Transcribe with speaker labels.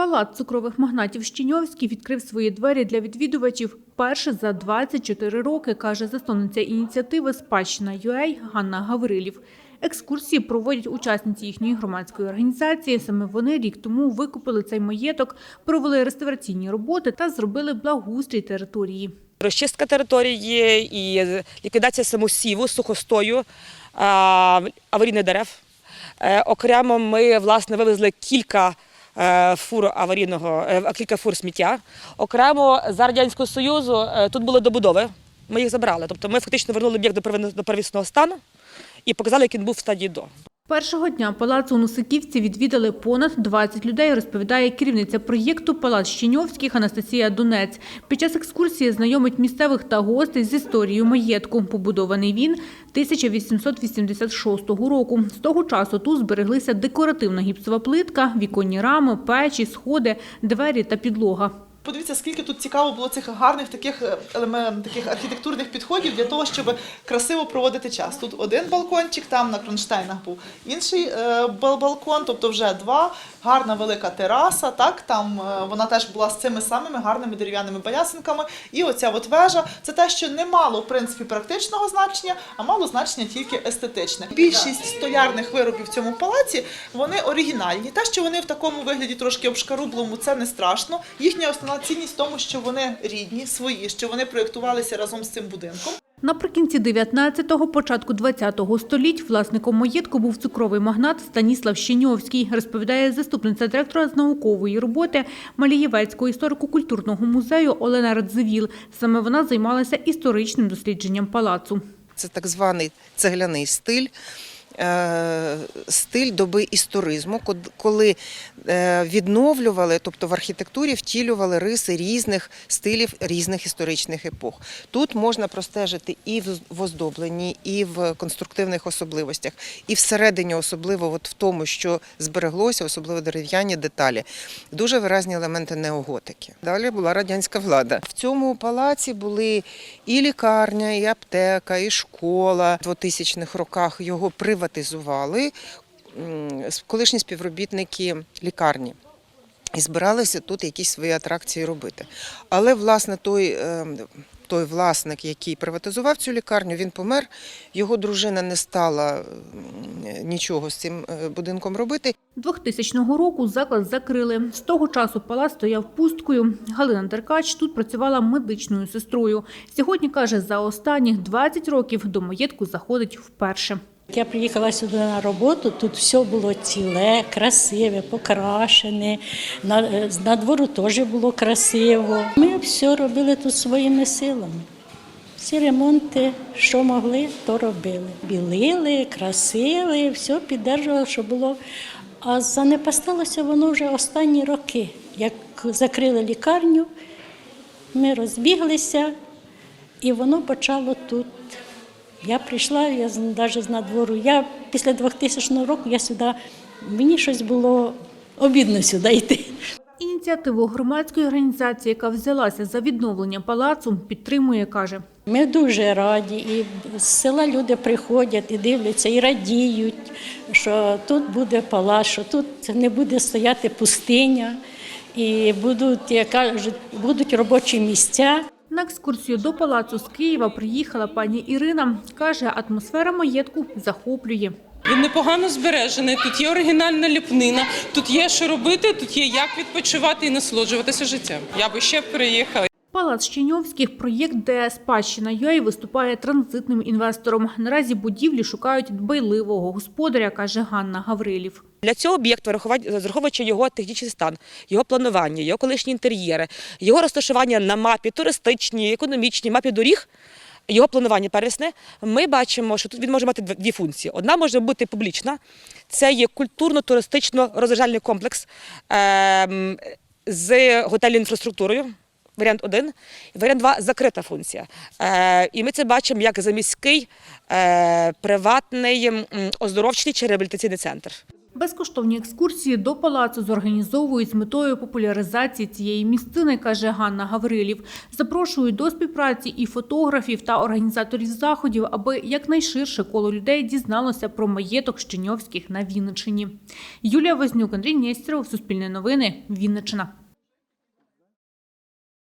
Speaker 1: Палац цукрових магнатів Щіньовський відкрив свої двері для відвідувачів перше за 24 роки, каже засновниця ініціативи «Спадщина UA» Ганна Гаврилів. Екскурсії проводять учасниці їхньої громадської організації. Саме вони рік тому викупили цей маєток, провели реставраційні роботи та зробили благоустрій території.
Speaker 2: Розчистка території і ліквідація самосіву, сухостою, аварійних дерев. Е, Окремо ми власне вивезли кілька фур аварійного, е, кілька фур сміття. Окремо за радянського союзу е, тут були добудови. Ми їх забрали. Тобто ми фактично вернули об'єкт до первісного стану і показали, як він був в стадії до.
Speaker 1: Першого дня палацу у Носиківці відвідали понад 20 людей, розповідає керівниця проєкту «Палац Щеньовських» Анастасія Донець. Під час екскурсії знайомить місцевих та гостей з історією маєтку. Побудований він 1886 року. З того часу тут збереглися декоративна гіпсова плитка, віконні рами, печі, сходи, двері та підлога.
Speaker 3: Подивіться, скільки тут цікаво було цих гарних таких е, елемент, таких архітектурних підходів для того, щоб красиво проводити час. Тут один балкончик, там на кронштейнах був інший е, балкон, тобто вже два. Гарна велика тераса. Так там е, вона теж була з цими самими гарними дерев'яними балясинками. І оця от вежа це те, що не мало в принципі практичного значення, а мало значення тільки естетичне. Більшість столярних виробів в цьому палаці вони оригінальні. Те, що вони в такому вигляді трошки обшкарублому, це не страшно. Їхня основна цінність в тому, що вони рідні, свої, що вони проєктувалися разом з цим будинком.
Speaker 1: Наприкінці 19-го, початку 20-го століть власником маєтку був цукровий магнат Станіслав Щеньовський, розповідає заступниця директора з наукової роботи Малієвецького історико-культурного музею Олена Радзивіл. Саме вона займалася історичним дослідженням палацу.
Speaker 4: Це так званий цегляний стиль. Е, Стиль доби історизму, коли е, відновлювали, тобто в архітектурі втілювали риси різних стилів різних історичних епох. Тут можна простежити і в оздобленні, і в конструктивних особливостях, і всередині, особливо от в тому, що збереглося, особливо дерев'яні деталі. Дуже виразні елементи неоготики. Далі була радянська влада. В цьому палаці були і лікарня, і аптека, і школа. В 2000-х роках його приватизували колишні співробітники лікарні. І збиралися тут якісь свої атракції робити. Але, власне, той, е, той власник, який приватизував цю лікарню, він помер. Його дружина не стала нічого з цим е, будинком робити.
Speaker 1: 2000 року заклад закрили. З того часу палац стояв пусткою. Галина Деркач тут працювала медичною сестрою. Сьогодні, каже, за останніх 20 років до маєтку заходить вперше.
Speaker 5: Я приїхала сюди на роботу, тут все було ціле, красиве, покрашене. На, е, на двору теж було красиво. Ми все робили тут своїми силами. Всі ремонти, що могли, то робили. Білили, красили, все піддержували, що було. А занепасталося воно вже останні роки. Як закрили лікарню, ми розбіглися, і воно почало тут. Я прийшла, я навіть з надвору. Я після 2000 року я сюди, мені щось було обідно сюди йти.
Speaker 1: Ініціативу громадської організації, яка взялася за відновлення палацу, підтримує, каже.
Speaker 5: Ми дуже раді, і з села люди приходять і дивляться, і радіють, що тут буде палац, що тут не буде стояти пустиня, і будуть, як кажуть, будуть робочі місця.
Speaker 1: На екскурсію до палацу з Києва приїхала пані Ірина. Каже, атмосфера маєтку захоплює.
Speaker 6: Він непогано збережений. Тут є оригінальна ліпнина, тут є що робити, тут є як відпочивати і насолоджуватися життям. Я би ще приїхала.
Speaker 1: Палац Щеньовських – проєкт, де спадщина ЮА виступає транзитним інвестором. Наразі будівлі шукають дбайливого господаря, каже Ганна Гаврилів.
Speaker 2: Для цього об'єкту, враховуючи його технічний стан, його планування, його колишні інтер'єри, його розташування на мапі туристичній, економічній, мапі доріг, його планування первісне, ми бачимо, що тут він може мати дв- дві функції. Одна може бути публічна, це є культурно-туристично-розважальний комплекс ем, з готельною інфраструктурою. Варіант один. Варіант два закрита функція. Е, і ми це бачимо як заміський е, приватний оздоровчий чи реабілітаційний центр.
Speaker 1: Безкоштовні екскурсії до палацу зорганізовують з метою популяризації цієї місцини, каже Ганна Гаврилів. Запрошують до співпраці і фотографів та організаторів заходів, аби якнайширше коло людей дізналося про маєток Щеньовських на Вінниччині. Юлія Вознюк, Андрій Нєстєров, Суспільне новини, Вінниччина.